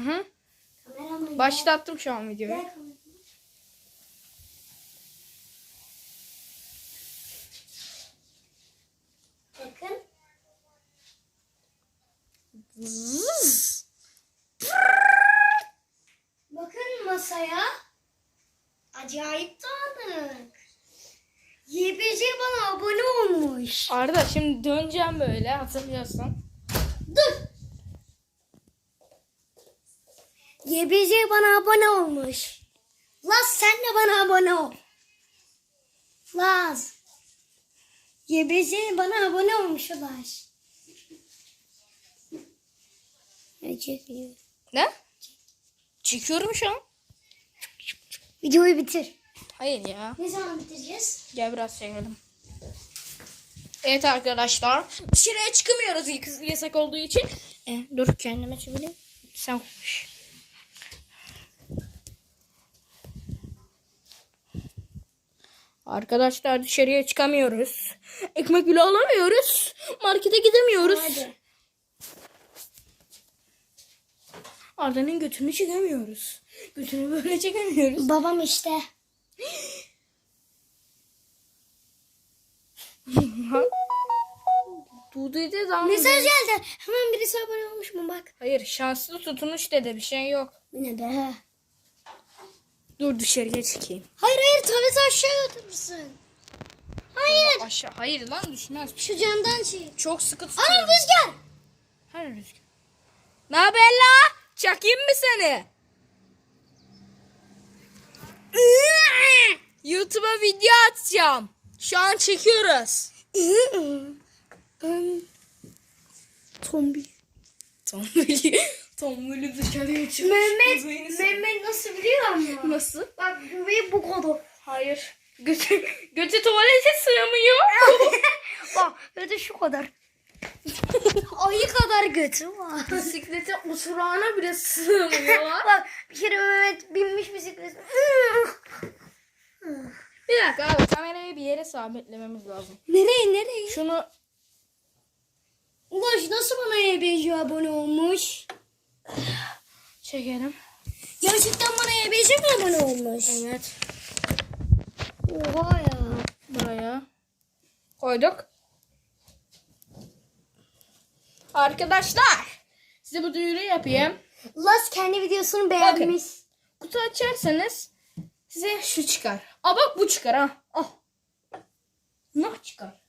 hı. Kameraman. Başlattım şu an videoyu. Bakın. Zzz. Bakın masaya. Acayip dağınık. YBC bana abone olmuş. Arda şimdi döneceğim böyle hatırlıyorsan. Dur. YBC bana abone olmuş. Laz sen de bana abone ol. Laz. YBC bana abone olmuş Laz. Ne çekiyor? Ne? Çekiyorum şu an. Videoyu bitir. Hayır ya. Ne zaman bitireceğiz? Gel biraz çekelim. Evet arkadaşlar. Dışarıya çıkamıyoruz yas- yasak olduğu için. E, dur kendime çevireyim. Sen konuş. Arkadaşlar dışarıya çıkamıyoruz. Ekmek bile alamıyoruz. Markete gidemiyoruz. Hadi. Arda'nın götünü çekemiyoruz. Götünü böyle çekemiyoruz. Babam işte. Dudu'yu da Mesaj geldi. Hemen birisi abone olmuş mu bak. Hayır şanslı tutunuş dedi bir şey yok. Ne be? Dur dışarıya çıkayım. Hayır hayır tabii aşağı götürürsün. Hayır. Aşağı. Hayır lan düşmez. Şu camdan çek. Çok sıkı Anam tutuyorum. rüzgar. Hani rüzgar? Ne haber la? Çakayım mı seni? YouTube'a video atacağım. Şu an çekiyoruz. Tombil. Tombuli. Tombuli dışarıya çıkmış. Mehmet, Mehmet nasıl biliyor musun? Nasıl? Bak göbeği bu kadar. Hayır. Götü, götü tuvalete sığmıyor. Bak öyle şu kadar. Ayı kadar götü var. Bisiklete oturağına bile sığmıyorlar. Bak bir kere Mehmet binmiş bisiklet. Bir dakika abi kamerayı bir yere sabitlememiz lazım. nereye nereye? Şunu Ulaş nasıl bana YBC abone olmuş? çekelim. Gerçekten bana YBC mi abone olmuş? Evet. Oha ya. Buraya koyduk. Arkadaşlar size bu duyuru yapayım. Las kendi videosunu beğenmiş. Kutu açarsanız size şu çıkar. Aa bak bu çıkar ha. Al. Nah çıkar.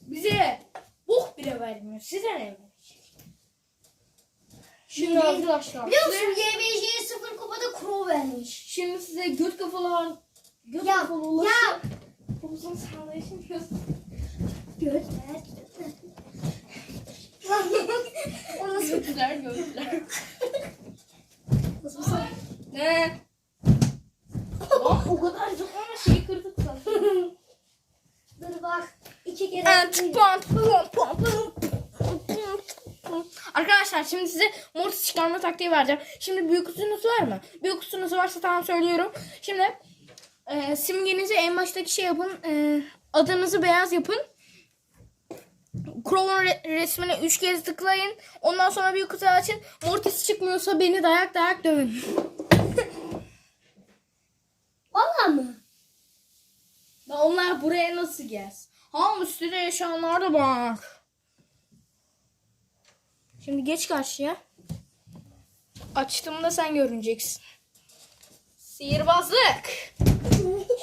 Bize bok bile vermiyor. Size ne verecek? Şimdi arkadaşlar. Biliyor musun YBC'ye sıfır kupada Crow vermiş. Şimdi size göt kafalar göt Ya, kafalı ulaşım. ya. Uzun sağlayışım Göt ver. Lan o nasıl? Götler götler. ne? Lan o kadar çok ama şeyi kırdık sanırım. Dur bak. iki kere. Pum, pum, pum, pum. Arkadaşlar şimdi size mortis çıkarma taktiği vereceğim. Şimdi büyük kutunuz var mı? Büyük kutunuz varsa tamam söylüyorum. Şimdi e, simgenizi en baştaki şey yapın. E, adınızı beyaz yapın. Crow'un re- resmine 3 kez tıklayın. Ondan sonra büyük kutu açın. Mortis çıkmıyorsa beni dayak dayak dövün. Valla mı? Ya onlar buraya nasıl gelsin? Ha üstünde yaşayanlar da bak. Şimdi geç karşıya. Açtığımda sen görüneceksin. Sihirbazlık.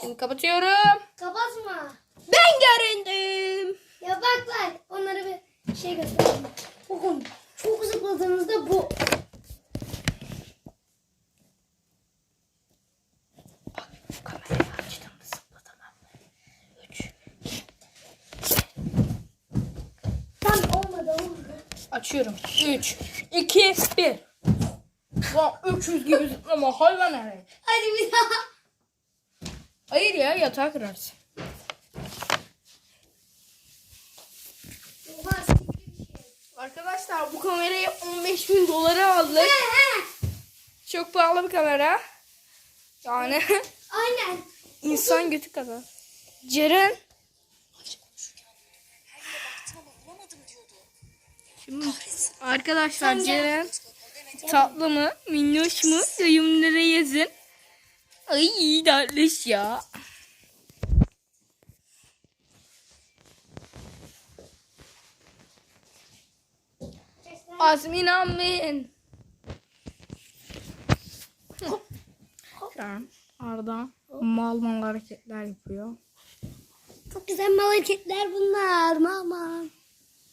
Şimdi kapatıyorum. Kapatma. Ben göründüm. Ya bak bak. Onlara bir şey göstereyim. Bakın. Çok zıpladığınızda bu. Bak kamerayı açtığımda zıplatamam. 3. Tam olmadı olmadı. Açıyorum. 3, 2, 1. Lan öküz gibi zıplama hayvan herif. Hadi bir daha. Hayır ya yatağa kırarsın. Şey. Arkadaşlar bu kamerayı 15 bin dolara aldık. Çok pahalı bir kamera. Yani Aynen. insan götü kadar. Ceren. Şimdi arkadaşlar Ceren Tatlı mı? Minnoş mu? Yorumlara yazın. Ay tatlış ya. Azmin amin. Arda mal mal hareketler yapıyor. Çok güzel mal hareketler bunlar. Mama.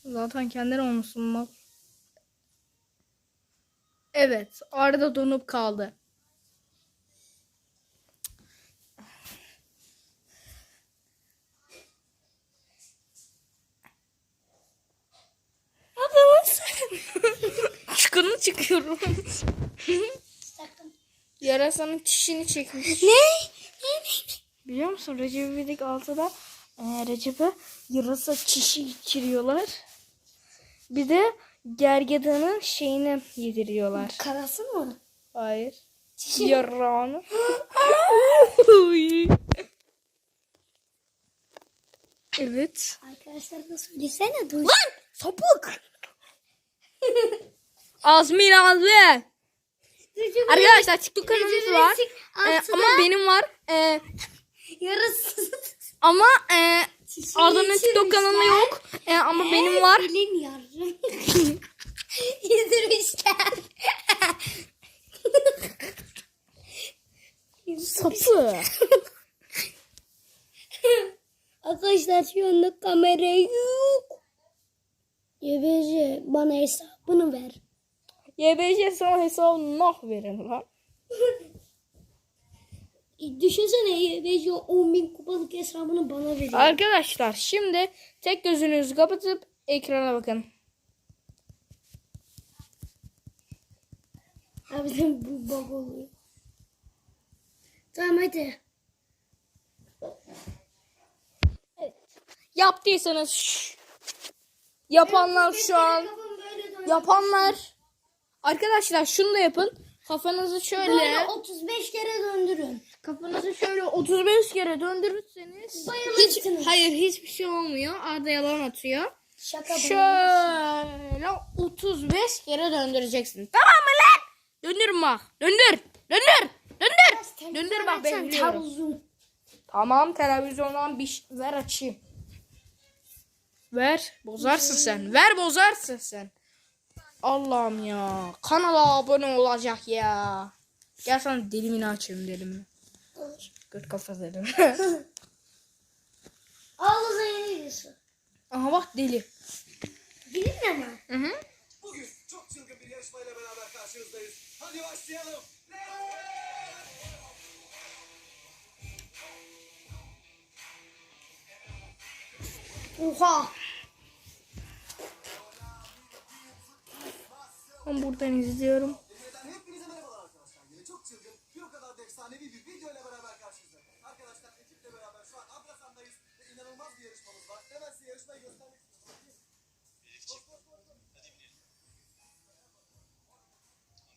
Zaten kendin olmuşsun mal. Evet Arda donup kaldı. Çıkını çıkıyorum. Yarasanın çişini çekmiş. Ne? Biliyor musun Recep İvedik 6'da e, Recep'e yarasa çişi içiriyorlar. Bir de gergedanın şeyini yediriyorlar. Karası mı? Hayır. Yarağını. evet. Arkadaşlar da söylesene duy. Sapık. Azmin abi. Arkadaşlar TikTok kanalımız var. E, ama benim var. E, Yarısı. ama e, Arda'nın TikTok kanalı yok. E, ama benim var. Elin yarım. Yedirmişler. Sapı. Arkadaşlar şu anda kamera yok. Yebeci bana hesabını ver. YBC sana hesabını nah verin lan. Düşünsene Yebeci 10 bin kupalık hesabını bana veriyor. Arkadaşlar şimdi tek gözünüzü kapatıp ekrana bakın. Abi sen bu bug oluyor. Tamam hadi. Yaptıysanız yapanlar şu an yapanlar arkadaşlar şunu da yapın. Kafanızı şöyle Böyle 35 kere döndürün. Kafanızı şöyle 35 kere döndürürseniz hiç Bayılırsınız. hayır hiçbir şey olmuyor. Arda yalan atıyor. Şaka. Şöyle 35 kere döndüreceksin. Tamam mı lan? Döndür bak. Döndür. Döndür. Döndür. Döndür bak ben biliyorum. Tamam televizyondan bir ş- ver açayım. Ver. Bozarsın sen. Ver bozarsın sen. Allah'ım ya. Kanala abone olacak ya. Gel sana dilimini açayım dilimini. Olur. Göt kafa dedim. Ağzına yeni gidiyorsun. Aha bak deli. Bilin ama. Hı hı. Bugün çok çılgın bir yarışmayla beraber karşınızdayız. Hadi başlayalım. Oha. Ben buradan izliyorum. Bir yarışmamız var. Hemen size yarışmayı göstermek istiyorum. Koş, koş, koş, koş.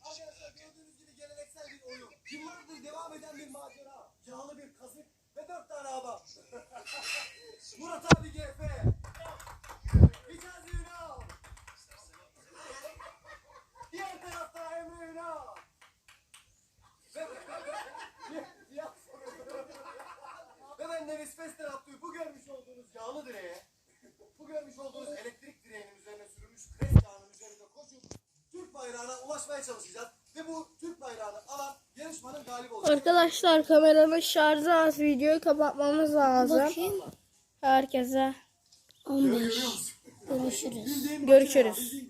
Arkadaşlar gördüğünüz gibi geleneksel bir oyun. Yıllardır devam eden bir macera. Yağlı bir kazık ve dört tane adam. Murat abi GF. Ulaşmaya çalışacağız. Ve bu Türk bayrağını alan yarışmanın galibi olacak. Arkadaşlar kameranın şarjı az. Videoyu kapatmamız lazım. Bakayım. Herkese 15. Görüşürüz. görüşürüz.